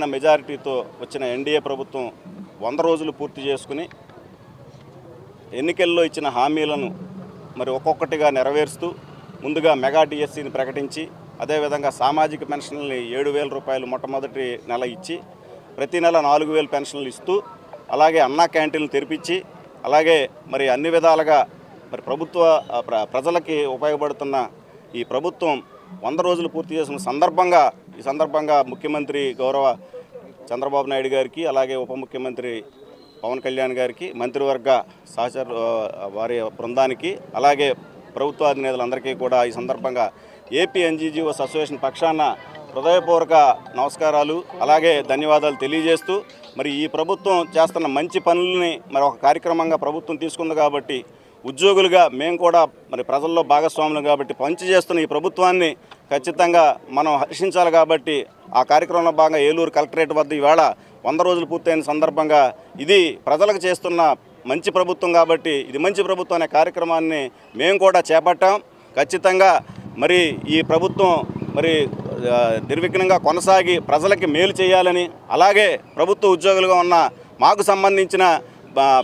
అద్భుతమైన మెజారిటీతో వచ్చిన ఎన్డీఏ ప్రభుత్వం వంద రోజులు పూర్తి చేసుకుని ఎన్నికల్లో ఇచ్చిన హామీలను మరి ఒక్కొక్కటిగా నెరవేరుస్తూ ముందుగా మెగా డిఎస్సిని ప్రకటించి అదేవిధంగా సామాజిక పెన్షన్లని ఏడు వేల రూపాయలు మొట్టమొదటి నెల ఇచ్చి ప్రతి నెల నాలుగు వేలు పెన్షన్లు ఇస్తూ అలాగే అన్నా క్యాంటీన్లు తెరిపించి అలాగే మరి అన్ని విధాలుగా మరి ప్రభుత్వ ప్ర- ప్రజలకి ఉపయోగపడుతున్న ఈ ప్రభుత్వం వంద రోజులు పూర్తి చేసిన సందర్భంగా ఈ సందర్భంగా ముఖ్యమంత్రి గౌరవ చంద్రబాబు నాయుడు గారికి అలాగే ఉప ముఖ్యమంత్రి పవన్ కళ్యాణ్ గారికి మంత్రివర్గ సహచర వారి బృందానికి అలాగే ప్రభుత్వ అధినేతలందరికీ కూడా ఈ సందర్భంగా ఏపీ ఎన్జీజీఓస్ అసోసియేషన్ పక్షాన హృదయపూర్వక నమస్కారాలు అలాగే ధన్యవాదాలు తెలియజేస్తూ మరి ఈ ప్రభుత్వం చేస్తున్న మంచి పనుల్ని మరి ఒక కార్యక్రమంగా ప్రభుత్వం తీసుకుంది కాబట్టి ఉద్యోగులుగా మేము కూడా మరి ప్రజల్లో భాగస్వాములు కాబట్టి పనిచేస్తున్న ఈ ప్రభుత్వాన్ని ఖచ్చితంగా మనం హర్షించాలి కాబట్టి ఆ కార్యక్రమంలో భాగంగా ఏలూరు కలెక్టరేట్ వద్ద ఈవేళ వంద రోజులు పూర్తయిన సందర్భంగా ఇది ప్రజలకు చేస్తున్న మంచి ప్రభుత్వం కాబట్టి ఇది మంచి ప్రభుత్వం అనే కార్యక్రమాన్ని మేము కూడా చేపట్టాం. ఖచ్చితంగా మరి ఈ ప్రభుత్వం మరి నిర్విఘ్నంగా కొనసాగి ప్రజలకి మేలు చేయాలని అలాగే ప్రభుత్వ ఉద్యోగులుగా ఉన్న మాకు సంబంధించిన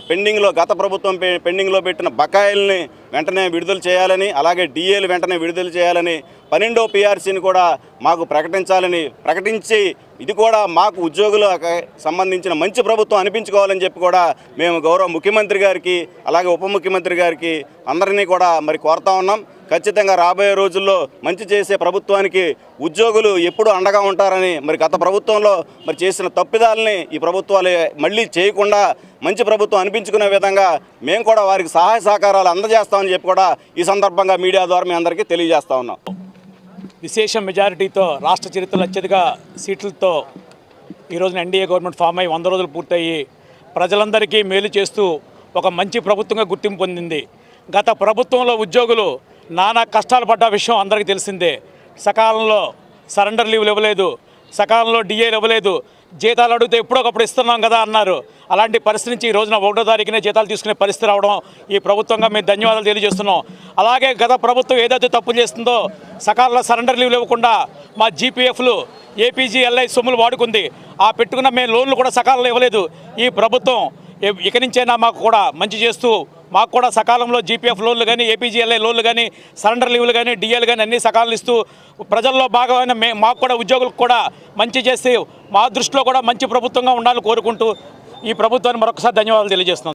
పెండింగ్లో గత ప్రభుత్వం పె- పెండింగ్లో పెట్టిన బకాయిల్ని వెంటనే విడుదల చేయాలని అలాగే డిఏలు వెంటనే విడుదల చేయాలని పన్నెండో పిఆర్సీని కూడా మాకు ప్రకటించాలని ప్రకటించి ఇది కూడా మాకు ఉద్యోగులకు సంబంధించిన మంచి ప్రభుత్వం అనిపించుకోవాలని చెప్పి కూడా మేము గౌరవ ముఖ్యమంత్రి గారికి అలాగే ఉప ముఖ్యమంత్రి గారికి అందరినీ కూడా మరి కోరుతా ఉన్నాం. ఖచ్చితంగా రాబోయే రోజుల్లో మంచి చేసే ప్రభుత్వానికి ఉద్యోగులు ఎప్పుడు అండగా ఉంటారని మరి గత ప్రభుత్వంలో మరి చేసిన తప్పిదాలని ఈ ప్రభుత్వాలు మళ్ళీ చేయకుండా మంచి ప్రభుత్వం అనిపించుకునే విధంగా మేము కూడా వారికి సహాయ సహకారాలు అందజేస్తాం. చేస్తామని చెప్పి కూడా ఈ సందర్భంగా మీడియా ద్వారా మీ అందరికీ తెలియజేస్తా ఉన్నాం. విశేష మెజారిటీతో రాష్ట్ర చరిత్రలో అత్యధిక సీట్లతో ఈరోజు ఎన్డీఏ గవర్నమెంట్ ఫామ్ అయ్యి వంద రోజులు పూర్తయ్యి ప్రజలందరికీ మేలు చేస్తూ ఒక మంచి ప్రభుత్వంగా గుర్తింపు పొందింది. గత ప్రభుత్వంలో ఉద్యోగులు నానా కష్టాలు పడ్డ విషయం అందరికీ తెలిసిందే. సకాలంలో సరెండర్ లీవ్లు ఇవ్వలేదు. సకాలంలో డిఏలు ఇవ్వలేదు. జీతాలు అడిగితే ఎప్పుడొకప్పుడు ఇస్తున్నాం కదా అన్నారు. అలాంటి పరిస్థితి నుంచి ఈ రోజున ఒకటో తారీఖునే జీతాలు తీసుకునే పరిస్థితి రావడం ఈ ప్రభుత్వంగా మేము ధన్యవాదాలు తెలియజేస్తున్నాం. అలాగే గత ప్రభుత్వం ఏదైతే తప్పులు చేస్తుందో సకాలంలో సరెండర్ లీవ్లు ఇవ్వకుండా మా జీపీఎఫ్లు ఏపీజీ ఎల్ఐ సొమ్ములు వాడుకుంది. ఆ పెట్టుకున్న మేము లోన్లు కూడా సకాలంలో ఇవ్వలేదు. ఈ ప్రభుత్వం ఇక నుంచైనా మాకు కూడా మంచి చేస్తూ మాకు కూడా సకాలంలో జీపీఎఫ్ లోన్లు కానీ ఏపీజీఎల్ఐ లోన్లు కానీ సరెండర్ లీవ్లు కానీ డిఎల్ కానీ అన్ని సకాలంలో ఇస్తూ ప్రజల్లో భాగమైన మే మాకు కూడా ఉద్యోగులకు కూడా మంచి చేసి మా దృష్టిలో కూడా మంచి ప్రభుత్వంగా ఉండాలని కోరుకుంటూ ఈ ప్రభుత్వాన్ని మరొకసారి ధన్యవాదాలు తెలియజేస్తున్నాం.